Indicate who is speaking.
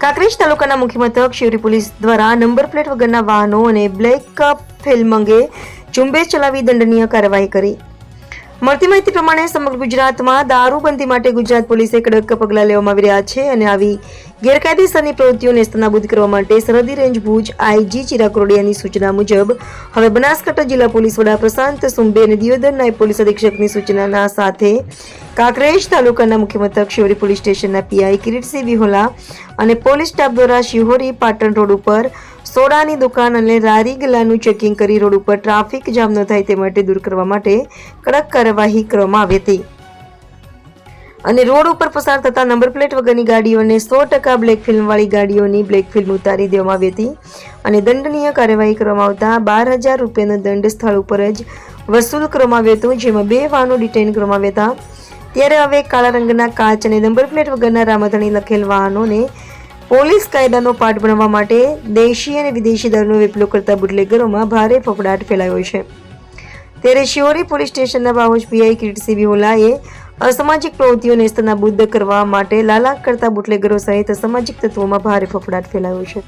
Speaker 1: કાંકરેજ તાલુકાના મુખ્ય મથક શિવરી પોલીસ દ્વારા નંબર પ્લેટ વગરના વાહનો અને બ્લેક ફિલ્મ અંગે ઝુંબેશ ચલાવી દંડનીય કાર્યવાહી કરી. મળતી માહિતી પ્રમાણે સમગ્ર ગુજરાતમાં દારૂબંધી માટે ગુજરાત પોલીસે કડક પગલાં લેવામાં આવી રહ્યા છે અને આવી ગેરકાયદેસરની પ્રવૃત્તિઓને સ્તનાબૂદ કરવા માટે સરહદી રેન્જ ભુજ આઈજી ચિરાગ રોડિયાની સૂચના મુજબ હવે બનાસકાંઠા જિલ્લા પોલીસ વડા પ્રશાંત સુંબે અને દિયોદર નાયબ પોલીસ અધિક્ષકની સૂચનાના સાથે કાંકરેજ તાલુકાના મુખ્ય મથક શિહોરી પોલીસ સ્ટેશનના પીઆઈ કિરીટસિંહ વિહોલા અને પોલીસ સ્ટાફ દ્વારા શિહોરી પાટણ રોડ ઉપર સોડાની દુકાન અને રારી ગલાનું ચેકિંગ કરી રોડ ઉપર ટ્રાફિક જામ ન થાય તે માટે દૂર કરવા માટે કડક કાર્યવાહી કરવામાં આવી હતી. અને રોડ ઉપર પસાર થતા નંબર પ્લેટ વગરની ગાડીઓને સો ટકા બ્લેક ફિલ્મવાળી ગાડીઓની બ્લેક ફિલ્મ ઉતારી દેવામાં આવી હતી અને દંડનીય કાર્યવાહી કરવામાં આવતા બાર હજાર રૂપિયાનો દંડ સ્થળ ઉપર જ વસૂલ કરવામાં આવ્યો હતો, જેમાં બે વાહનો ડિટેઇન કરવામાં આવ્યા હતા. ત્યારે હવે કાળા રંગના કાચ અને નંબર પ્લેટ વગરના રામધણી લખેલ વાહનોને પોલીસ કાયદાનો પાઠ ભણવા માટે દેશી અને વિદેશી દળનો વેપલો કરતા બુટલેગરોમાં ભારે ફફડાટ ફેલાયો છે. ત્યારે શિહોરી પોલીસ સ્ટેશનના બાહોશ પીઆઈ કિરીટસિંહ બિહોલાએ અસામાજિક પ્રવૃત્તિઓને સ્તનાબુદ્ધ કરવા માટે લાલાક કરતા બુટલેગરો સહિત અસામાજિક તત્વોમાં ભારે ફફડાટ ફેલાયો છે.